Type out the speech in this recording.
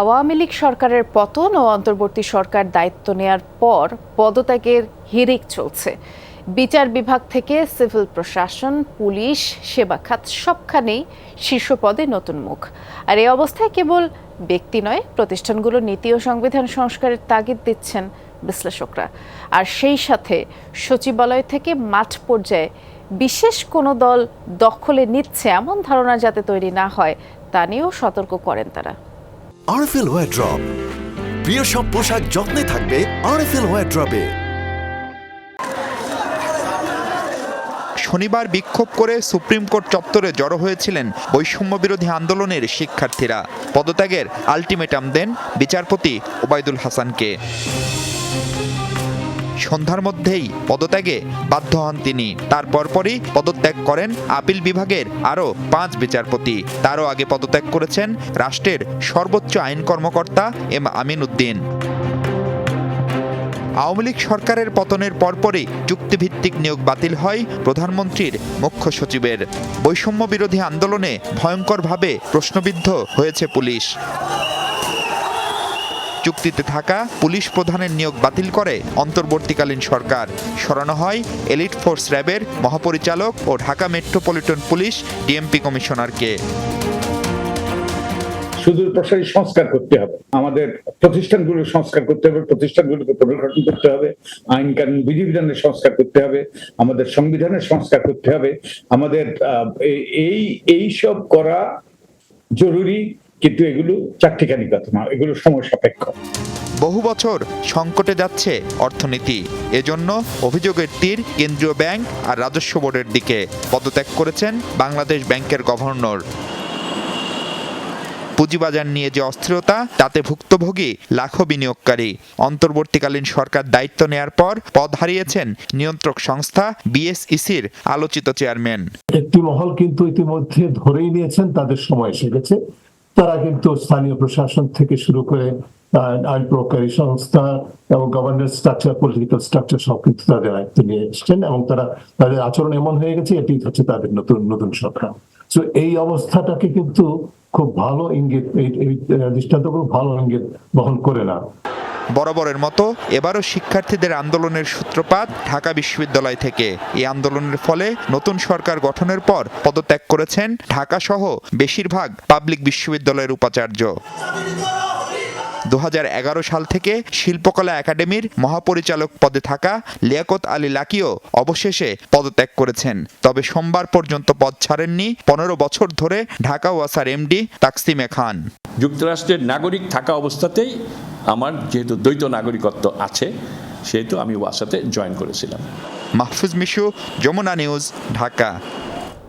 আওয়ামী লীগ সরকারের পতন ও অন্তর্বর্তী সরকার দায়িত্ব নেয়ার পর পদত্যাগের হিরিক চলছে। বিচার বিভাগ থেকে সিভিল প্রশাসন, পুলিশ, সেবা খাত সবখানেই শীর্ষ পদে নতুন মুখ। আর এই অবস্থায় কেবল ব্যক্তি নয়, প্রতিষ্ঠানগুলো নীতি ও সংবিধান সংস্কারের তাগিদ দিচ্ছেন বিশ্লেষকরা। আর সেই সাথে সচিবালয় থেকে মাঠ পর্যায়ে বিশেষ কোনো দল দখলে নিচ্ছে এমন ধারণা যাতে তৈরি না হয়, তা নিয়েও সতর্ক করেন তারা। আরএফএল ওয়ার ড্রপ প্রিয় সব পোশাক যত্নে থাকবে আরএফএল ওয়ার ড্রপে শনিবার বিক্ষোভ করে সুপ্রিম কোর্ট চত্বরে জড়ো হয়েছিলেন বৈষম্য বিরোধী আন্দোলনের শিক্ষার্থীরা। পদত্যাগের আলটিমেটাম দেন বিচারপতি ওবায়দুল হাসানকে। সন্ধ্যার মধ্যেই পদত্যাগে বাধ্য হন তিনি। তার পরপরই পদত্যাগ করেন আপিল বিভাগের আরও পাঁচ বিচারপতি। তারও আগে পদত্যাগ করেছেন রাষ্ট্রের সর্বোচ্চ আইন কর্মকর্তা এম আমিন উদ্দিন। আওয়ামী লীগ সরকারের পতনের পরপরই চুক্তিভিত্তিক নিয়োগ বাতিল হয় প্রধানমন্ত্রীর মুখ্য সচিবের। বৈষম্য বিরোধী আন্দোলনে ভয়ঙ্করভাবে প্রশ্নবিদ্ধ হয়েছে পুলিশ। চুক্তিতে থাকা পুলিশ প্রধানের নিয়োগ বাতিল করে অন্তর্বর্তীকালীন সরকার। সরানো হয় এলিট ফোর্স র্যাবের মহাপরিচালক ও ঢাকা মেট্রোপলিটন পুলিশ ডিএমপি কমিশনারকে। সুদূর প্রসারী সংস্কার করতে হবে। আমাদের প্রতিষ্ঠানগুলো সংস্কার করতে হবে, প্রতিষ্ঠানগুলোকে পুনর্গঠন করতে হবে আইন কানুন বিধিবিধানের সংস্কার করতে হবে, আমাদের সংবিধানের সংস্কার করতে হবে। আমাদের এই- এই সব করা জরুরি। কিন্তু এগুলো চারটিখানি কথা না এগুলো সময় সাপেক্ষ। বহু বছর সংকটে যাচ্ছে অর্থনীতি। এজন্য অভিযোগের তীর কেন্দ্রীয় ব্যাংক আর রাজস্ব বোর্ডের দিকে পদত্যাগ করেছেন বাংলাদেশ ব্যাংকের গভর্নর। পুঁজিবাজার নিয়ে যে অস্থিরতা তাতে ভুক্তভোগী লাখো বিনিয়োগকারী। অন্তর্বর্তীকালীন সরকার দায়িত্ব নেয়ার পর পদ হারিয়েছেন নিয়ন্ত্রক সংস্থা বিএসইসির আলোচিত চেয়ারম্যান। একটি মহল কিন্তু ইতিমধ্যে ধরেই নিয়েছেন তাদের সময় এসে গেছে। তারা কিন্তু স্থানীয় প্রশাসন থেকে শুরু করে আইন প্রকারী সংস্থা এবং গভর্নেন্স স্ট্রাকচার পলিটিক্যাল স্ট্রাকচার সব কিন্তু তাদের দায়িত্ব নিয়ে এসছেন এবং তারা তাদের আচরণ এমন হয়ে গেছে এটি হচ্ছে তাদের নতুন নতুন সরকার। তো এই অবস্থাটাকে কিন্তু খুব ভালো ইঙ্গিত এই, দৃষ্টান্ত খুব ভালো ইঙ্গিত বহন করে না। বরাবরের মতো এবারও শিক্ষার্থীদের আন্দোলনের সূত্রপাত ঢাকা বিশ্ববিদ্যালয় থেকে। এই আন্দোলনের ফলে নতুন সরকার গঠনের পর পদত্যাগ করেছেন ঢাকা সহ বেশিরভাগ পাবলিক বিশ্ববিদ্যালয়ের উপাচার্য। দু হাজার এগারো সাল থেকে শিল্পকলা একাডেমির মহাপরিচালক পদে থাকা লিয়াকত আলী লাকিও অবশেষে পদত্যাগ করেছেন। তবে সোমবার পর্যন্ত পদ ছাড়েননি। পনেরো বছর ধরে ঢাকা ওয়াসার এমডি তাকসিমে খান। যুক্তরাষ্ট্রের নাগরিক থাকা অবস্থাতেই আমার যেহেতু দ্বৈত নাগরিকত্ব আছে, সেহেতু আমি ওয়াসাতে জয়েন করেছিলাম। মাহফুজ মিশু, যমুনা নিউজ ঢাকা।